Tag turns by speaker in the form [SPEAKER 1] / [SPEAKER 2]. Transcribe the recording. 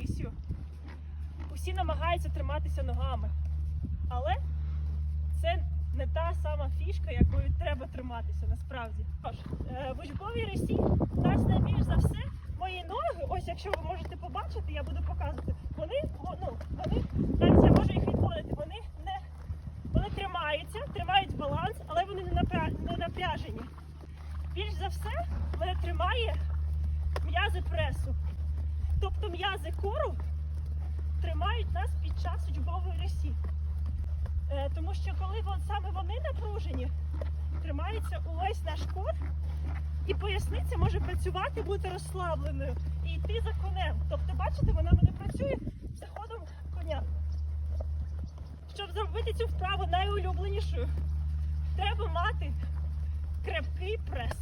[SPEAKER 1] рисью. Усі намагаються триматися ногами. Але це не та сама фішка, якою треба триматися насправді. Тож, е, в учбовій рисі нас найбільш за все мої ноги, ось якщо ви можете побачити, я буду показувати. Вони, ну, вони, навіть я можу їх відводити, вони не вони тримаються, тримають баланс, але вони не, напря... не напряжені. Більш за все мене тримає м'язи пресу. Тобто м'язи кору тримають нас під час учбової рисі. Е, тому що коли саме вони напружені, тримається увесь наш кор, і поясниця може працювати, бути розслабленою і йти за конем. Тобто, бачите, вона мене працює за ходом коня. Щоб зробити цю вправу найулюбленішою, треба мати крепкий прес.